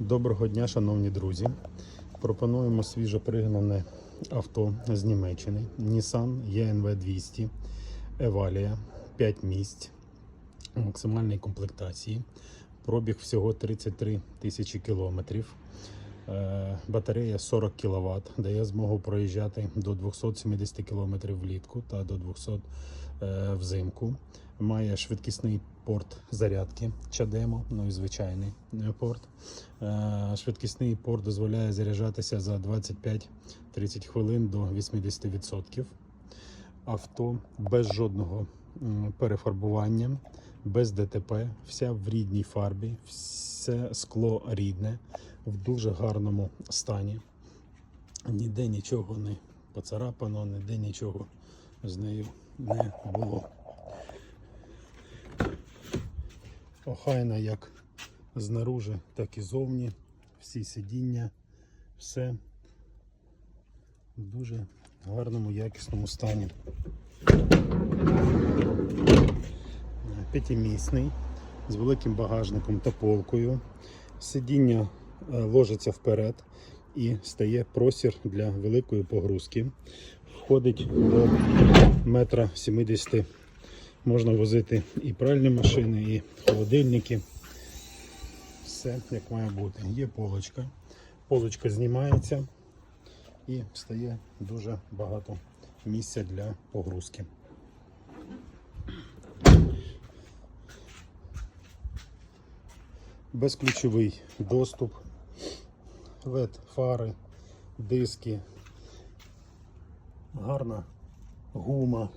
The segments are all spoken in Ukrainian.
Доброго дня, шановні друзі. Пропонуємо свіжо пригнане авто з Німеччини. Nissan ENV 200 Evalia 5 місць максимальної комплектації. Пробіг всього 33 тисячі кілометрів. Е, Батарея 40 кВт, дає змогу проїжджати до 270 км влітку та до 200 е, взимку. Має швидкісний порт зарядки Чадемо, ну і звичайний е, порт. Швидкісний порт дозволяє заряджатися за 25-30 хвилин до 80%. Авто без жодного перефарбування, без ДТП, вся в рідній фарбі, все скло рідне, в дуже гарному стані. Ніде нічого не поцарапано, ніде нічого з нею не було. Охайна як знаружи, так і зовні. Всі сидіння, все в гарному, якісному стані. П'ятимісний, з великим багажником та полкою. Сидіння е, ложиться вперед і стає простір для великої погрузки. Входить до метра 70 Можна возити і пральні машини, і холодильники. Все як має бути. Є полочка. Полочка знімається і стає дуже багато місця для погрузки. Безключовий доступ, led фари, диски, гарна гума.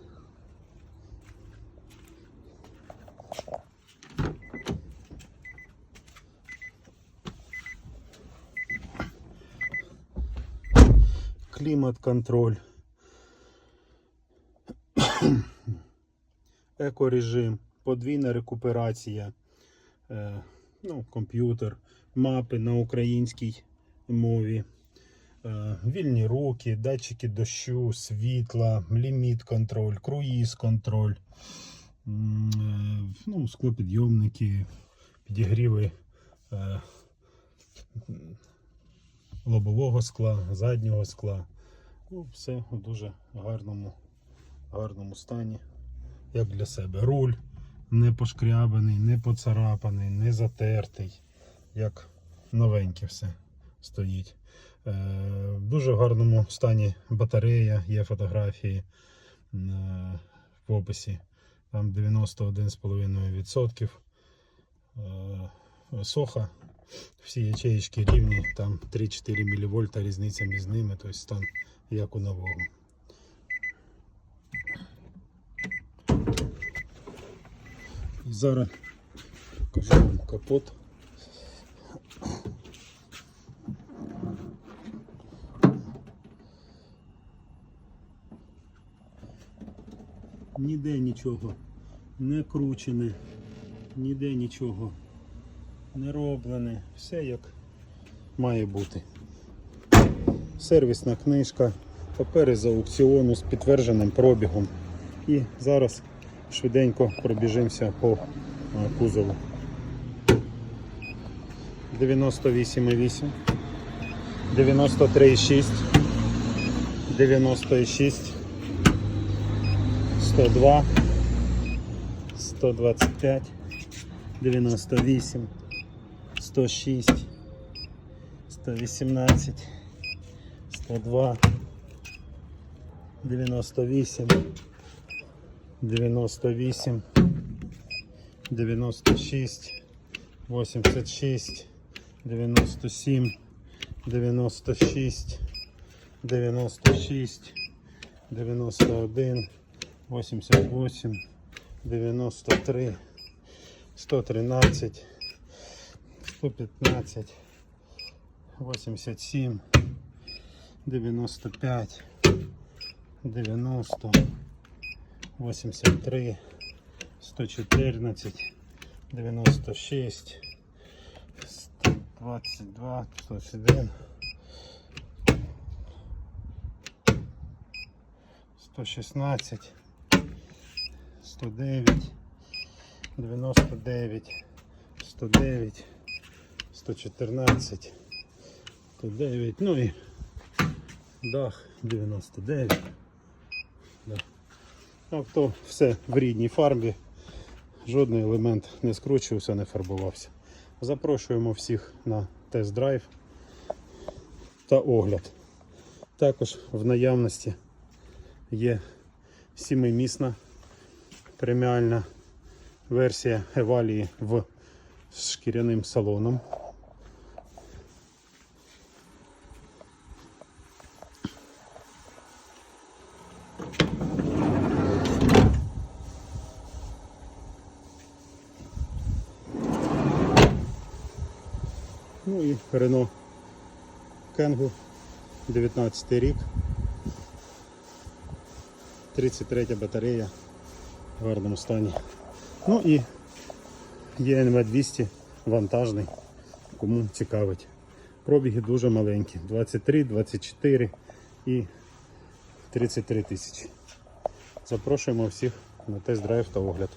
Клімат-контроль, екорежим, подвійна рекуперація, е, ну, комп'ютер, мапи на українській мові, е, вільні руки, датчики дощу, світла, ліміт контроль, круїз контроль, е, ну, склопідйомники, підігріви. е, лобового скла, заднього скла. Ну, все в дуже гарному, гарному стані, як для себе. Руль не пошкрябаний, не поцарапаний, не затертий, як новеньке все стоїть. Е, в дуже гарному стані батарея, є фотографії е, в описі. Там 91,5%. Е, соха всі ячеїчки рівні, там 3-4 мВ різниця між ними, тобто стан як у нового. І зараз покажу вам капот. Ніде нічого не кручене, ніде нічого не роблене, все як має бути. Сервісна книжка, папери з аукціону з підтвердженим пробігом. І зараз швиденько пробіжимося по а, кузову. 98,8, 93,6, 96, 102, 125, 98, 106, 118, 102, 98, 98, 96, 86, 97, 96, 96, 91, 88, 93, 113, 115, 87, 95, 90, 83, 114, 96, 122, 101, 116, 109, 99, 109, 114, 109, ну і дах 99. Да. Авто все в рідній фарбі. Жодний елемент не скручувався, не фарбувався. Запрошуємо всіх на тест-драйв та огляд. Також в наявності є сімимісна преміальна версія Евалії в шкіряним салоном. Ну і Renault Kangoo 19 рік. 33 батарея в гарному стані. Ну і ЄНВ 200 вантажний, кому цікавить. Пробіги дуже маленькі. 23, 24 і 33 тисячі. Запрошуємо всіх на тест-драйв та огляд.